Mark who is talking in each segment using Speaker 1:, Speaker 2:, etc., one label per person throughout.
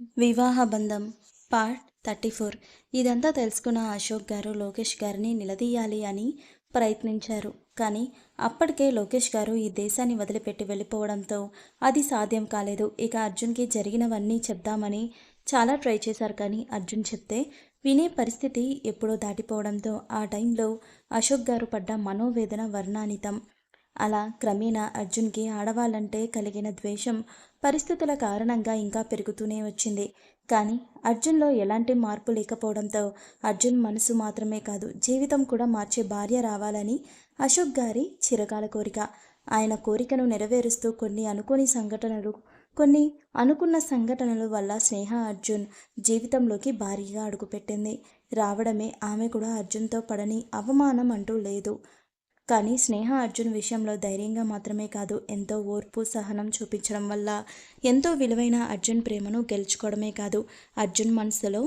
Speaker 1: వివాహ బంధం part thirty four. ఇదంతా తెలుసుకున్న అశోక్ గారు లోకేష్ గారిని నిలదీయాలి అని ప్రయత్నించారు. కానీ అప్పటికే లోకేష్ గారు ఈ దేశాన్ని వదిలిపెట్టి వెళ్ళిపోవడంతో అది సాధ్యం కాలేదు. ఇక అర్జున్కి జరిగినవన్నీ చెప్దామని చాలా ట్రై చేశారు కానీ అర్జున్ చెప్తే వినే పరిస్థితి ఎప్పుడో దాటిపోవడంతో ఆ టైంలో అశోక్ గారు పడ్డ మనోవేదన వర్ణానితం. అలా క్రమేణా అర్జున్కి ఆడవాళ్ళంటే కలిగిన ద్వేషం పరిస్థితుల కారణంగా ఇంకా పెరుగుతూనే వచ్చింది. కానీ అర్జున్లో ఎలాంటి మార్పు లేకపోవడంతో అర్జున్ మనసు మాత్రమే కాదు జీవితం కూడా మార్చే భార్య రావాలని అశోక్ గారి చిరకాల కోరిక. ఆయన కోరికను నెరవేరుస్తూ కొన్ని అనుకోని సంఘటనలు కొన్ని అనుకున్న సంఘటనల వల్ల స్నేహ అర్జున్ జీవితంలోకి భారీగా అడుగుపెట్టింది. రావడమే ఆమె కూడా అర్జున్తో పడని అవమానం అంటూ లేదు. కానీ స్నేహ అర్జున్ విషయంలో ధైర్యంగా మాత్రమే కాదు ఎంతో ఓర్పు సహనం చూపించడం వల్ల ఎంతో విలువైన అర్జున్ ప్రేమను గెలుచుకోవడమే కాదు అర్జున్ మనసులో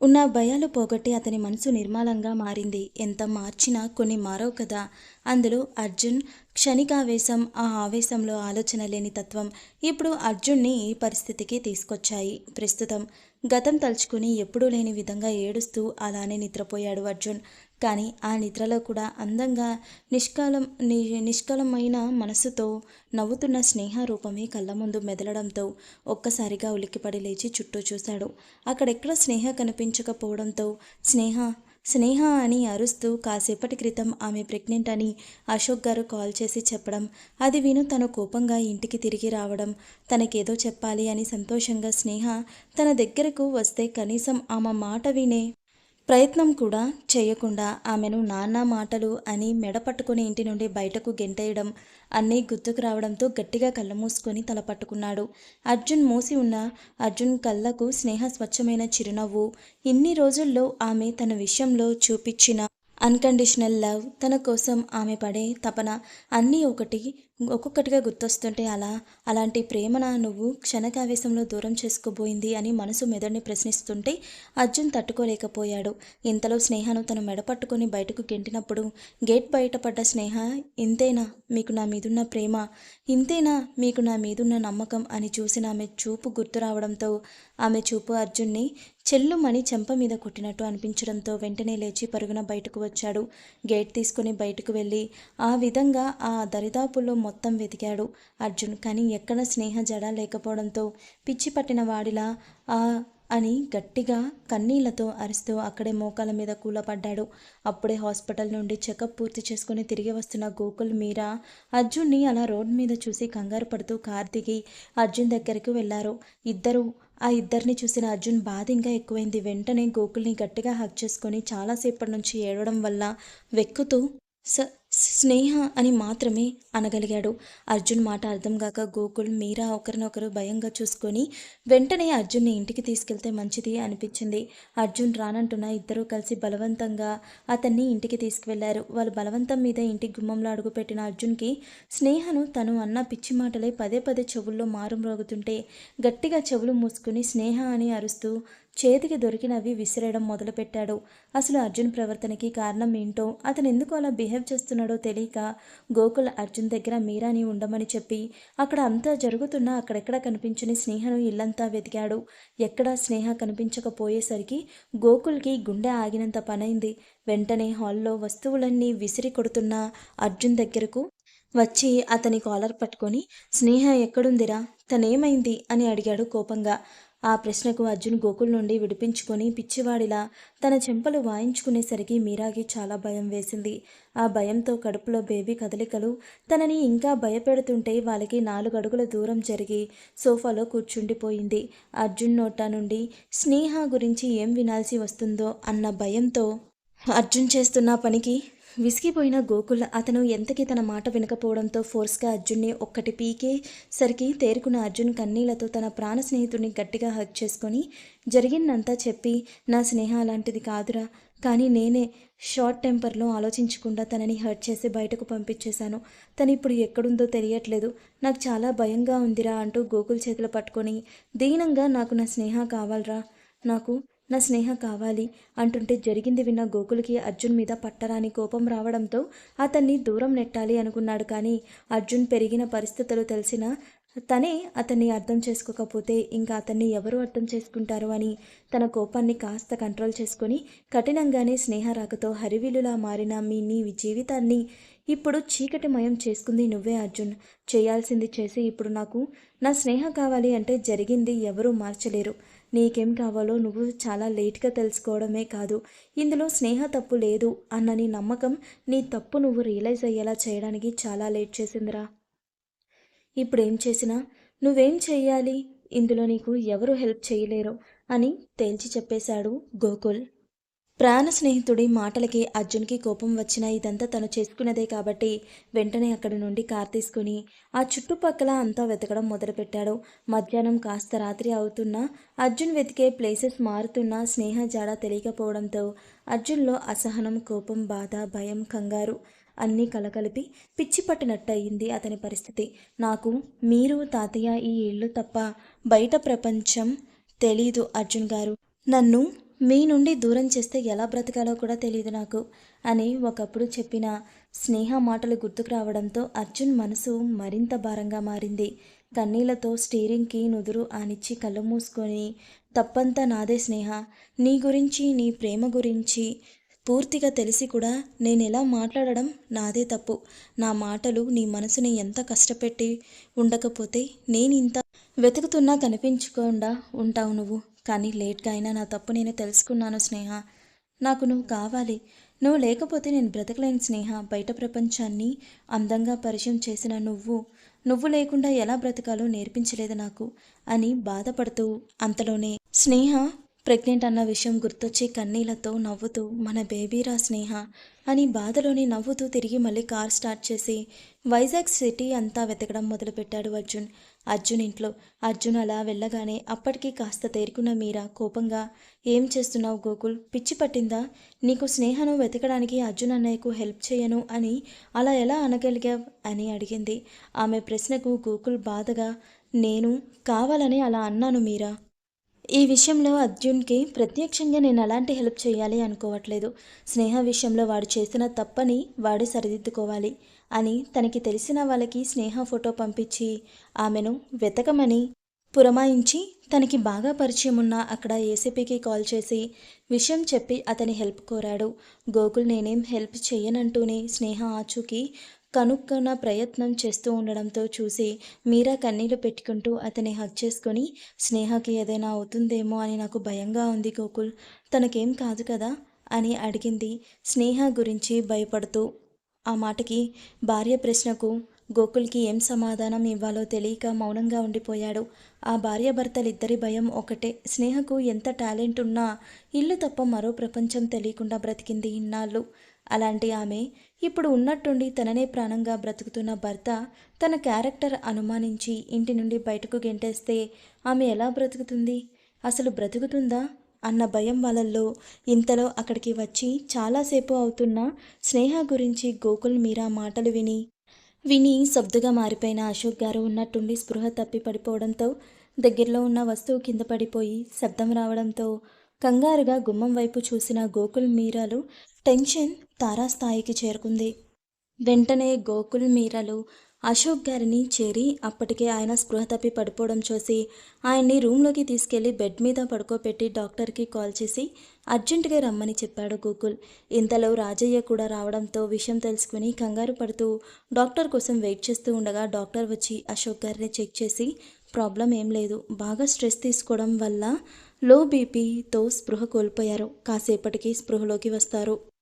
Speaker 1: ఉన్న భయాలు పోగొట్టి అతని మనసు నిర్మలంగా మారింది. ఎంత మార్చినా కొన్ని మారవు కదా? అందులో అర్జున్ క్షణికావేశం ఆ ఆవేశంలో ఆలోచన లేని తత్వం ఇప్పుడు అర్జున్ని ఈ పరిస్థితికి తీసుకొచ్చాయి. ప్రస్తుతం గతం తలుచుకుని ఎప్పుడూ లేని విధంగా ఏడుస్తూ అలానే నిద్రపోయాడు అర్జున్. కానీ ఆ నిద్రలో కూడా అందంగా నిష్కాలం ని నిష్కలమైన మనసుతో నవ్వుతున్న స్నేహ రూపమే కళ్ళ ముందు మెదలడంతో ఒక్కసారిగా ఉలిక్కిపడి లేచి చుట్టూ చూశాడు. అక్కడెక్కడ స్నేహ కనిపించకపోవడంతో స్నేహ స్నేహ అని అరుస్తూ కాసేపటి క్రితం ఆమె ప్రెగ్నెంట్ అని అశోక్ గారు కాల్ చేసి చెప్పడం అది విను తను కోపంగా ఇంటికి తిరిగి రావడం తనకేదో చెప్పాలి అని సంతోషంగా స్నేహ తన దగ్గరకు వస్తే కనీసం ఆమె మాట వినే ప్రయత్నం కూడా చేయకుండా ఆమెను నాన్న మాటలు అని మెడ పట్టుకుని ఇంటి నుండి బయటకు గెంటేయడం అన్నీ గుర్తుకు రావడంతో గట్టిగా కళ్ళ మూసుకొని తల పట్టుకున్నాడు. అర్జున్ మూసి ఉన్న అర్జున్ కళ్ళకు స్నేహ స్వచ్ఛమైన చిరునవ్వు. ఇన్ని రోజుల్లో ఆమె తన విషయంలో చూపించిన అన్కండిషనల్ లవ్ తన కోసం ఆమె పడే తపన అన్నీ ఒకటి ఒక్కొక్కటిగా గుర్తొస్తుంటే అలా అలాంటి ప్రేమన నువ్వు క్షణకావేశంలో దూరం చేసుకోబోయింది అని మనసు మెదడిని ప్రశ్నిస్తుంటే అర్జున్ తట్టుకోలేకపోయాడు. ఇంతలో స్నేహను తను మెడపట్టుకొని బయటకు గెంటినప్పుడు గేట్ బయటపడ్డ స్నేహ ఇంతేనా మీకు నా మీదున్న ప్రేమ? ఇంతేనా మీకు నా మీదున్న నమ్మకం? అని చూసిన ఆమె చూపు గుర్తు రావడంతో ఆమె చూపు అర్జున్ని చెల్లుమని చెంప మీద కొట్టినట్టు అనిపించడంతో వెంటనే లేచి పరుగున బయటకు వచ్చాడు. గేట్ తీసుకుని బయటకు వెళ్ళి ఆ విధంగా ఆ దరిదాపుల్లో మొత్తం వెతికాడు అర్జున్. కానీ ఎక్కడ స్నేహ జడ లేకపోవడంతో పిచ్చి పట్టిన వాడిలా ఆ అని గట్టిగా కన్నీళ్ళతో అరుస్తూ అక్కడే మోకాల మీద కూలపడ్డాడు. అప్పుడే హాస్పిటల్ నుండి చెకప్ పూర్తి చేసుకుని తిరిగి వస్తున్న గోకుల్ మీరా అర్జున్ని అలా రోడ్ మీద చూసి కంగారు పడుతూ కార్ దిగి అర్జున్ దగ్గరికి వెళ్ళారు ఇద్దరు ఆ ఇద్దరిని చూసిన అర్జున్ బాధ ఇంకా ఎక్కువైంది. వెంటనే గోకుల్ని గట్టిగా హక్ చేసుకొని చాలాసేపటి నుంచి ఏడవడం వల్ల వెక్కుతూ స స్నేహ అని మాత్రమే అనగలిగాడు. అర్జున్ మాట అర్థం కాక గోకుల్ మీరా ఒకరినొకరు భయంగా చూసుకొని వెంటనే అర్జున్ని ఇంటికి తీసుకెళ్తే మంచిది అనిపించింది. అర్జున్ రానంటున్న ఇద్దరూ కలిసి బలవంతంగా అతన్ని ఇంటికి తీసుకువెళ్ళారు. వాళ్ళు బలవంతం మీద ఇంటి గుమ్మంలో అడుగుపెట్టిన అర్జున్కి స్నేహను తను అన్న పిచ్చి మాటలే పదే పదే చెవుల్లో మారుమ్రోగుతుంటే గట్టిగా చెవులు మూసుకుని స్నేహ అని అరుస్తూ చేతికి దొరికినవి విసిరేయడం మొదలుపెట్టాడు. అసలు అర్జున్ ప్రవర్తనకి కారణం ఏంటో అతను ఎందుకు అలా బిహేవ్ చేస్తున్నాడో తెలియక గోకుల్ అర్జున్ దగ్గర మీరాని ఉండమని చెప్పి అక్కడ అంతా జరుగుతున్నా అక్కడెక్కడ కనిపించని స్నేహను ఇల్లంతా వెతికాడు. ఎక్కడా స్నేహ కనిపించకపోయేసరికి గోకుల్కి గుండె ఆగినంత పనైంది. వెంటనే హాల్లో వస్తువులన్నీ విసిరి కొడుతున్న అర్జున్ దగ్గరకు వచ్చి అతని కాలర్ పట్టుకొని స్నేహ ఎక్కడుందిరా? తనేమైంది? అని అడిగాడు కోపంగా. ఆ ప్రశ్నకు అర్జున్ గోకుల్ నుండి విడిపించుకొని పిచ్చివాడిలా తన చెంపలు వాయించుకునేసరికి మీరాకి చాలా భయం వేసింది. ఆ భయంతో కడుపులో బేబీ కదలికలు తనని ఇంకా భయపెడుతుంటే వాళ్ళకి నాలుగు అడుగుల దూరం జరిగి సోఫాలో కూర్చుండిపోయింది. అర్జున్ నోట నుండి స్నేహ గురించి ఏం వినాల్సి వస్తుందో అన్న భయంతో అర్జున్ చేస్తున్న పనికి విసిగిపోయిన గోకుల్ అతను ఎంతకి తన మాట వినకపోవడంతో ఫోర్స్గా అర్జున్ని ఒక్కటి పీకే సరికి తేరుకున్న అర్జున్ కన్నీళ్ళతో తన ప్రాణ స్నేహితుడిని గట్టిగా హక్ చేసుకొని జరిగిందంతా చెప్పి నా స్నేహ అలాంటిది కాదురా కానీ నేనే షార్ట్ టెంపర్లో ఆలోచించకుండా తనని హర్ట్ చేసి బయటకు పంపించేశాను. తను ఇప్పుడు ఎక్కడుందో తెలియట్లేదు. నాకు చాలా భయంగా ఉందిరా అంటూ గోకుల్ చేతులు పట్టుకొని దీనంగా నాకు నా స్నేహ కావాలరా. నాకు నా స్నేహ కావాలి అంటుంటే జరిగింది విన్న గోకులకి అర్జున్ మీద పట్టరాని కోపం రావడంతో అతన్ని దూరం నెట్టాలి అనుకున్నాడు కానీ అర్జున్ పెరిగిన పరిస్థితులు తెలిసిన తనే అతన్ని అర్థం చేసుకోకపోతే ఇంకా అతన్ని ఎవరు అర్థం చేసుకుంటారు అని తన కోపాన్ని కాస్త కంట్రోల్ చేసుకొని కఠినంగానే స్నేహ రాకతో హరివిలులా మారిన మీ నీ జీవితాన్ని ఇప్పుడు చీకటిమయం చేసుకుంది నువ్వే అర్జున్. చేయాల్సింది చేసి ఇప్పుడు నాకు నా స్నేహ కావాలి అంటే జరిగింది ఎవరూ మార్చలేరు. నీకేం కావాలో నువ్వు చాలా లేట్గా తెలుసుకోవడమే కాదు. ఇందులో స్నేహ తప్పు లేదు అన్న నీ నమ్మకం నీ తప్పు నువ్వు రియలైజ్ అయ్యేలా చేయడానికి చాలా లేట్ చేసిందిరా. ఇప్పుడేం చేసినా నువ్వేం చెయ్యాలి? ఇందులో నీకు ఎవరు హెల్ప్ చేయలేరు అని తేల్చి చెప్పేశాడు గోకుల్. ప్రాణ స్నేహితుడి మాటలకి అర్జున్కి కోపం వచ్చినా ఇదంతా తను చేసుకున్నదే కాబట్టి వెంటనే అక్కడి నుండి కార్ తీసుకుని ఆ చుట్టుపక్కల అంతా వెతకడం మొదలుపెట్టాడు. మధ్యాహ్నం కాస్త రాత్రి అవుతున్నా అర్జున్ వెతికే ప్లేసెస్ మారుతున్నా స్నేహ జాడ తెలియకపోవడంతో అర్జున్లో అసహనం కోపం బాధ భయం కంగారు అన్నీ కలకలిపి పిచ్చి పట్టినట్టు అయింది అతని పరిస్థితి. నాకు మీరు తాతయ్య ఈ ఇల్లు తప్ప బయట ప్రపంచం తెలీదు అర్జున్ గారు. నన్ను మీ నుండి దూరం చేస్తే ఎలా బ్రతకాలో కూడా తెలియదు నాకు అని ఒకప్పుడు చెప్పిన స్నేహ మాటలు గుర్తుకు రావడంతో అర్జున్ మనసు మరింత భారంగా మారింది. కన్నీళ్ళతో స్టీరింగ్కి నుదురు ఆనిచ్చి కళ్ళు మూసుకొని తప్పంతా నాదే స్నేహ నీ గురించి నీ ప్రేమ గురించి పూర్తిగా తెలిసి కూడా నేను ఎలా మాట్లాడడం నాదే తప్పు. నా మాటలు నీ మనసుని ఎంత కష్టపెట్టి ఉండకపోతే నేను ఇంత వెతుకుతున్నా కనిపించకుండా ఉంటావు నువ్వు. కానీ లేట్గా అయినా నా తప్పు నేను తెలుసుకున్నాను స్నేహ. నాకు నువ్వు కావాలి. నువ్వు లేకపోతే నేను బ్రతకలేను స్నేహ. బయట ప్రపంచాన్ని అందంగా పరిచయం చేసిన నువ్వు నువ్వు లేకుండా ఎలా బ్రతకాలో నేర్పించలేదు నాకు అని బాధపడుతూ అంతలోనే స్నేహ ప్రెగ్నెంట్ అన్న విషయం గుర్తొచ్చి కన్నీళ్ళతో నవ్వుతూ మన బేబీరా స్నేహ అని బాధలోని నవ్వుతూ తిరిగి మళ్ళీ కార్ స్టార్ట్ చేసి వైజాగ్ సిటీ అంతా వెతకడం మొదలుపెట్టాడు అర్జున్. అర్జున్ ఇంట్లో. అర్జున్ అలా వెళ్ళగానే అప్పటికి కాస్త తేరుకున్న మీరా కోపంగా ఏం చేస్తున్నావు గోకుల్? పిచ్చి పట్టిందా? నీకు స్నేహను వెతకడానికి అర్జున్ అన్నయ్యకు హెల్ప్ చేయను అని అలా ఎలా అనగలిగావు? అని అడిగింది. ఆమె ప్రశ్నకు గోకుల్ బాధగా నేను కావాలని అలా అన్నాను మీరా. ఈ విషయంలో అర్జున్కి ప్రత్యక్షంగా నేను అలాంటి హెల్ప్ చేయాలి అనుకోవట్లేదు. స్నేహ విషయంలో వాడు చేసిన తప్పని వాడే సరిదిద్దుకోవాలి అని తనకి తెలిసిన వాళ్ళకి స్నేహ ఫోటో పంపించి ఆమెను వెతకమని పురమాయించి తనకి బాగా పరిచయం ఉన్న అక్కడ ఏసీపీకి కాల్ చేసి విషయం చెప్పి అతని హెల్ప్ కోరాడు. గోకుల్ నేనేం హెల్ప్ చేయనంటూనే స్నేహ ఆచూకి కనుక్కున్న ప్రయత్నం చేస్తూ ఉండడంతో చూసి మీరా కన్నీళ్ళు పెట్టుకుంటూ అతని హక్ చేసుకొని స్నేహకి ఏదైనా అవుతుందేమో అని నాకు భయంగా ఉంది గోకుల్. తనకేం కాదు కదా? అని అడిగింది స్నేహ గురించి భయపడుతూ. ఆ మాటకి భార్య ప్రశ్నకు గోకుల్కి ఏం సమాధానం ఇవ్వాలో తెలియక మౌనంగా ఉండిపోయాడు. ఆ భార్యాభర్తలిద్దరి భయం ఒకటే. స్నేహకు ఎంత టాలెంట్ ఉన్నా ఇల్లు తప్ప మరో ప్రపంచం తెలియకుండా బ్రతికింది ఇన్నాళ్ళు. అలాంటి ఆమె ఇప్పుడు ఉన్నట్టుండి తననే ప్రాణంగా బ్రతుకుతున్న భర్త తన క్యారెక్టర్ అనుమానించి ఇంటి నుండి బయటకు గెంటేస్తే ఆమె ఎలా బ్రతుకుతుంది? అసలు బ్రతుకుతుందా? అన్న భయం వాళ్ళల్లో ఇంతలో అక్కడికి వచ్చి చాలాసేపు అవుతున్న స్నేహ గురించి గోకుల్ మీరా మాటలు విని విని సబ్దుగా మారిపోయిన అశోక్ గారు ఉన్నట్టుండి స్పృహ తప్పి పడిపోవడంతో దగ్గరలో ఉన్న వస్తువు కింద పడిపోయి శబ్దం రావడంతో కంగారుగా గుమ్మం వైపు చూసిన గోకుల్ మీరాలు టెన్షన్ తారాస్థాయికి చేరుకుంది. వెంటనే గోకుల్ మీరలు అశోక్ గారిని చేరి అప్పటికే ఆయన స్పృహ తప్పి పడిపోవడం చూసి ఆయన్ని రూమ్లోకి తీసుకెళ్ళి బెడ్ మీద పడుకోబెట్టి డాక్టర్కి కాల్ చేసి అర్జెంటుగా రమ్మని చెప్పాడు గోకుల్. ఇంతలో రాజయ్య కూడా రావడంతో విషయం తెలుసుకుని కంగారు పడుతూ డాక్టర్ కోసం వెయిట్ చేస్తూ ఉండగా డాక్టర్ వచ్చి అశోక్ గారిని చెక్ చేసి ప్రాబ్లం ఏం లేదు. బాగా స్ట్రెస్ తీసుకోవడం వల్ల లో బీపీతో స్పృహ కోల్పోయారు. కాసేపటికి స్పృహలోకి వస్తారు.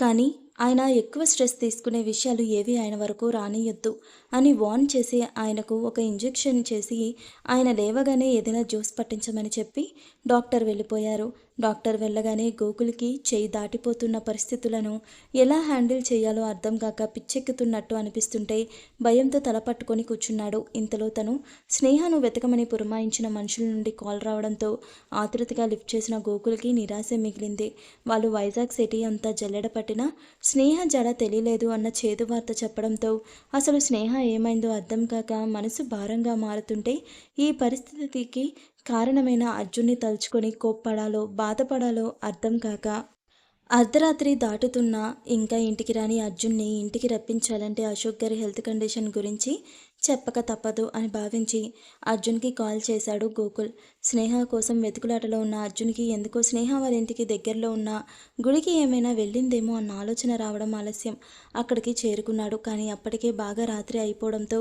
Speaker 1: కానీ ఆయన ఎక్కువ స్ట్రెస్ తీసుకునే విషయాలు ఏవి ఆయన వరకు రానియొద్దు అని వార్న్ చేసి ఆయనకు ఒక ఇంజెక్షన్ చేసి ఆయన లేవగానే ఏదైనా జ్యూస్ పట్టించమని చెప్పి డాక్టర్ వెళ్ళిపోయారు. డాక్టర్ వెళ్ళగానే గోకుల్కి చేయి దాటిపోతున్న పరిస్థితులను ఎలా హ్యాండిల్ చేయాలో అర్థం కాక పిచ్చెక్కుతున్నట్టు అనిపిస్తుంటే భయంతో తల పట్టుకొని కూర్చున్నాడు. ఇంతలో తను స్నేహను వెతకమని పురమాయించిన మనుషుల నుండి కాల్ రావడంతో ఆతృతగా లిఫ్ట్ చేసిన గోకుల్కి నిరాశ మిగిలింది. వాళ్ళు వైజాగ్ సిటీ అంతా జల్లెడ పట్టినా స్నేహ జడ తెలియలేదు అన్న చేదు వార్త చెప్పడంతో అసలు స్నేహ ఏమైందో అర్థం కాక మనసు భారంగా మారుతుంటే ఈ పరిస్థితికి కారణమైన అర్జున్ని తలుచుకొని కోప్పడాలో బాధపడాలో అర్థం కాక అర్ధరాత్రి దాటుతున్నా ఇంకా ఇంటికి రాని అర్జున్ని ఇంటికి రప్పించాలంటే అశోక్ గారి హెల్త్ కండిషన్ గురించి చెప్పక తప్పదు అని భావించి అర్జున్కి కాల్ చేశాడు గోకుల్. స్నేహ కోసం వెతుకులాటలో ఉన్న అర్జున్కి ఎందుకో స్నేహ వారి ఇంటికి దగ్గరలో ఉన్న గుడికి ఏమైనా వెళ్ళిందేమో అన్న ఆలోచన రావడం ఆలస్యం. అక్కడికి చేరుకున్నాడు కానీ అప్పటికే బాగా రాత్రి అయిపోవడంతో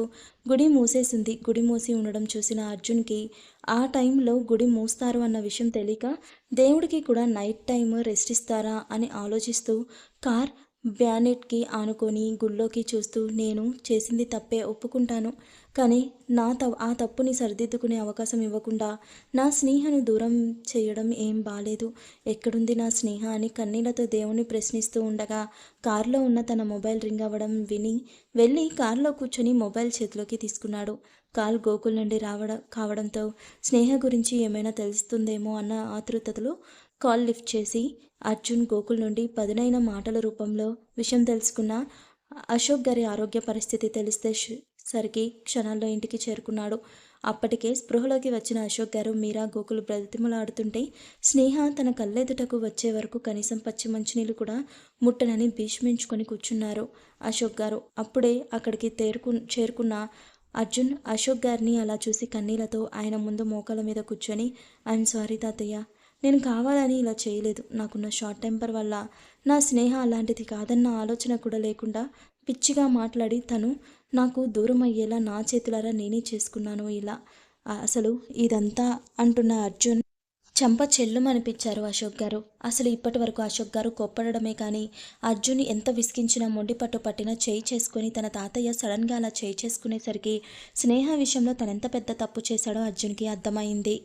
Speaker 1: గుడి మూసేసింది. గుడి మూసి ఉండడం చూసిన అర్జున్కి ఆ టైంలో గుడి మూస్తారు అన్న విషయం తెలియక దేవుడికి కూడా నైట్ టైం రెస్ట్ ఇస్తారా? అని ఆలోచిస్తూ కార్ బ్యానెట్కి ఆనుకొని గుళ్ళోకి చూస్తూ నేను చేసింది తప్పే ఒప్పుకుంటాను. కానీ నా త ఆ తప్పుని సరిదిద్దుకునే అవకాశం ఇవ్వకుండా నా స్నేహను దూరం చేయడం ఏం బాలేదు. ఎక్కడుంది నా స్నేహ అని కన్నీళ్ళతో దేవుని ప్రశ్నిస్తూ ఉండగా కారులో ఉన్న తన మొబైల్ రింగ్ అవ్వడం విని వెళ్ళి కారులో కూర్చొని మొబైల్ చేతిలోకి తీసుకున్నాడు. కాల్ గోకుల్ నుండి రావడం కావడంతో స్నేహ గురించి ఏమైనా తెలుస్తుందేమో అన్న ఆతృతలో కాల్ లిఫ్ట్ చేసి అర్జున్ గోకుల్ నుండి పదునైన మాటల రూపంలో విషయం తెలుసుకున్న అశోక్ గారి ఆరోగ్య పరిస్థితి తెలిస్తే సరికి క్షణాల్లో ఇంటికి చేరుకున్నాడు. అప్పటికే స్పృహలోకి వచ్చిన అశోక్ గారు మీరా గోకులు బ్రతిమలాడుతుంటే స్నేహ తన కళ్ళెదుటకు వచ్చే వరకు కనీసం పచ్చి మంచినీళ్ళు కూడా ముట్టనని భీష్మించుకొని కూర్చున్నారు అశోక్ గారు. అప్పుడే అక్కడికి తేరుకు చేరుకున్న అర్జున్ అశోక్ గారిని అలా చూసి కన్నీళ్ళతో ఆయన ముందు మోకాల మీద కూర్చొని ఐఎమ్ సారీ తాతయ్య నేను కావాలని ఇలా చేయలేదు. నాకున్న షార్ట్ టెంపర్ వల్ల నా స్నేహ అలాంటిది కాదన్న ఆలోచన కూడా లేకుండా పిచ్చిగా మాట్లాడి తను నాకు దూరం అయ్యేలా నా చేతులారా నేనే చేసుకున్నాను ఇలా అసలు ఇదంతా అంటున్న అర్జున్ చంప చెల్లుమనిపించారు అశోక్ గారు. అసలు ఇప్పటి వరకు అశోక్ గారు కోప్పడమే కానీ అర్జున్ ఎంత విసిగించినా మొండి పట్టు పట్టినా చేయి చేసుకుని తన తాతయ్య సడన్గా అలా చేయి చేసుకునేసరికి స్నేహ విషయంలో తనెంత పెద్ద తప్పు చేశాడో అర్జున్కి అర్థమైంది.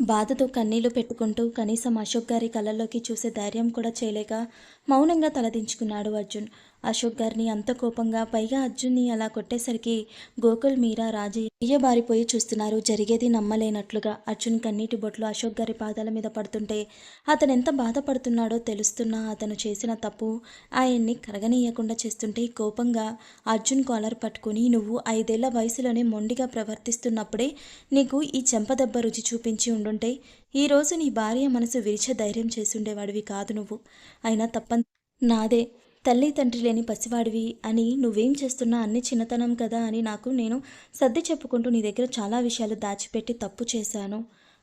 Speaker 1: బాధతో కన్నీళ్ళు పెట్టుకుంటూ కనీసం అశోక్ గారి కళ్ళల్లోకి చూసే ధైర్యం కూడా చేయలేక మౌనంగా తలదించుకున్నాడు అర్జున్. అశోక్ గారిని అంత కోపంగా పైగా అర్జున్ని అలా కొట్టేసరికి గోకుల్ మీరా రాజీ బారిపోయి చూస్తున్నారు. జరిగేది నమ్మలేనట్లుగా అర్జున్ కన్నీటి బొట్లు అశోక్ గారి పాదాల మీద పడుతుంటే అతను ఎంత బాధపడుతున్నాడో తెలుస్తున్నా అతను చేసిన తప్పు ఆయన్ని కరగనీయకుండా చేస్తుంటే కోపంగా అర్జున్ కాలర్ పట్టుకుని నువ్వు ఐదేళ్ళ వయసులోనే మొండిగా ప్రవర్తిస్తున్నప్పుడే నీకు ఈ చెంపదెబ్బ రుచి చూపించి ఉండుంటే ఈరోజు నీ భార్య మనసు విరిచే ధైర్యం చేసుండేవాడివి కాదు నువ్వు. అయినా తప్ప నాదే తల్లి తండ్రి లేని పసివాడివి అని నువ్వేం చేస్తున్నా అన్ని చిన్నతనం కదా అని నాకు నేను సర్ది చెప్పుకుంటూ నీ దగ్గర చాలా విషయాలు దాచిపెట్టి తప్పు చేశాను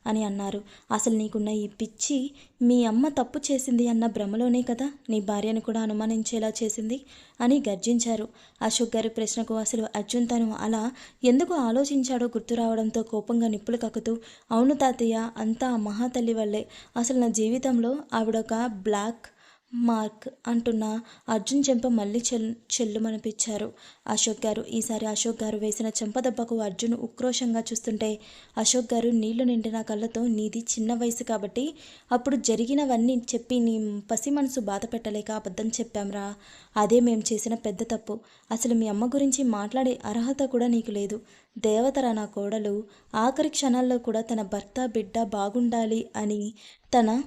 Speaker 1: అని అన్నారు. అసలు నీకున్న ఈ పిచ్చి మీ అమ్మ తప్పు చేసింది అన్న భ్రమలోనే కదా నీ భార్యను కూడా అనుమానించేలా చేసింది అని గర్జించారు. అశోక్ గారి ప్రశ్నకు అసలు అర్జున్ తను అలా ఎందుకు ఆలోచించాడో గుర్తు రావడంతో కోపంగా నిప్పులు కక్కుతూ అవును తాతయ్య అంతా మహాతల్లి వల్లే. అసలు నా జీవితంలో ఆవిడొక బ్లాక్ మార్క్ అంటున్న అర్జున్ చెంప మళ్ళీ చెల్ చెల్లుమనిపించారు. అశోక్ గారు ఈసారి అశోక్ గారు వేసిన చెంపదెబ్బకు అర్జున్ ఉక్రోషంగా చూస్తుంటే అశోక్ గారు నీళ్ళు నిండిన కళ్ళతో నీది చిన్న వయసు కాబట్టి అప్పుడు జరిగినవన్నీ చెప్పి నీ పసి మనసు బాధ పెట్టలేక అబద్ధం చెప్పాంరా. అదే మేం చేసిన పెద్ద తప్పు. అసలు మీ అమ్మ గురించి మాట్లాడే అర్హత కూడా నీకు లేదు. దేవతరా నా కోడలు. ఆఖరి క్షణాల్లో కూడా తన భర్త బిడ్డ బాగుండాలి అని తన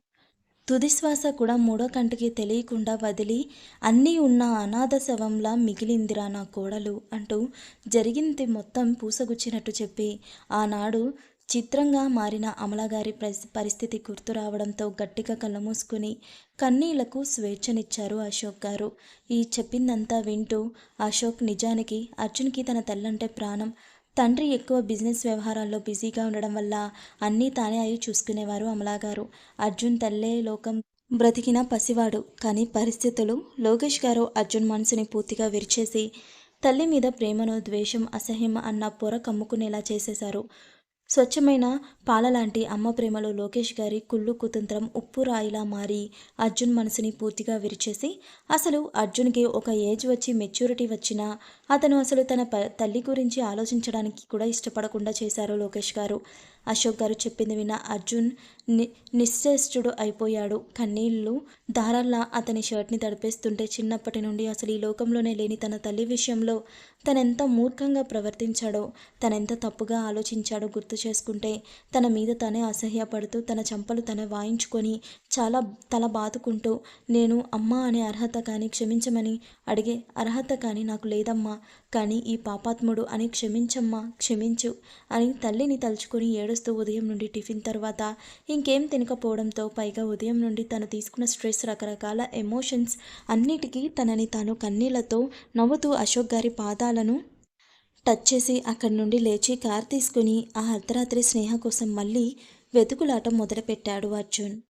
Speaker 1: తుదిశ్వాస కూడా మూడో కంటికి తెలియకుండా వదిలి అన్నీ ఉన్న అనాథ శవంలా మిగిలిందిరా నా కోడలు అంటూ జరిగింది మొత్తం పూసగుచ్చినట్టు చెప్పి ఆనాడు చిత్రంగా మారిన అమలగారి పరిస్థితి గుర్తు రావడంతో గట్టిగా కళ్ళమూసుకుని కన్నీళ్ళకు స్వేచ్ఛనిచ్చారు అశోక్ గారు. ఈ చెప్పిందంతా వింటూ అశోక్ నిజానికి అర్జున్కి తన తల్లంటే ప్రాణం తండ్రి ఎక్కువ బిజినెస్ వ్యవహారాల్లో బిజీగా ఉండడం వల్ల అన్నీ తానే అయి చూసుకునేవారు అమలా గారు అర్జున్ తల్లే లోకం బ్రతికిన పసివాడు. కానీ పరిస్థితులు లోకేష్ గారు అర్జున్ మనసుని పూర్తిగా విరిచేసి తల్లి మీద ప్రేమను ద్వేషం అసహ్యం అన్న పొర కమ్ముకునేలా చేసేశారు. స్వచ్ఛమైన పాలలాంటి అమ్మ ప్రేమలో లోకేష్ గారి కుళ్ళు కుతంత్రం ఉప్పు రాయిలా మారి అర్జున్ మనసుని పూర్తిగా విరిచేసి అసలు అర్జున్కి ఒక ఏజ్ వచ్చి మెచ్యూరిటీ వచ్చినా అతను అసలు తన ప తల్లి గురించి ఆలోచించడానికి కూడా ఇష్టపడకుండా చేశారు లోకేష్ గారు. అశోక్ గారు చెప్పింది విన్న అర్జున్ని నిశ్చేష్టుడు అయిపోయాడు. కన్నీళ్ళు దారాల్లా అతని షర్ట్ని తడిపేస్తుంటే చిన్నప్పటి నుండి అసలు ఈ లోకంలోనే లేని తన తల్లి విషయంలో తనెంత మూర్ఖంగా ప్రవర్తించాడో తనెంత తప్పుగా ఆలోచించాడో గుర్తు చేసుకుంటే తన మీద తనే అసహ్యపడుతూ తన చంపలు తనే వాయించుకొని చాలా తల బాదుకుంటూ నేను అమ్మ అనే అర్హత కానీ క్షమించమని అడిగే అర్హత కానీ నాకు లేదమ్మా కానీ ఈ పాపాత్ముడు అని క్షమించమ్మా క్షమించు అని తల్లిని తలుచుకొని ఏడుస్తూ ఉదయం నుండి టిఫిన్ తర్వాత ఇంకేం తినకపోవడంతో పైగా ఉదయం నుండి తను తీసుకున్న స్ట్రెస్ రకరకాల ఎమోషన్స్ అన్నిటికీ తనని తాను కన్నీళ్ళతో నవ్వుతూ అశోక్ గారి పాదాలను టచ్ చేసి అక్కడి నుండి లేచి కార్ తీసుకుని ఆ అర్ధరాత్రి స్నేహ కోసం మళ్ళీ వెతుకులాట మొదలుపెట్టాడు అర్జున్.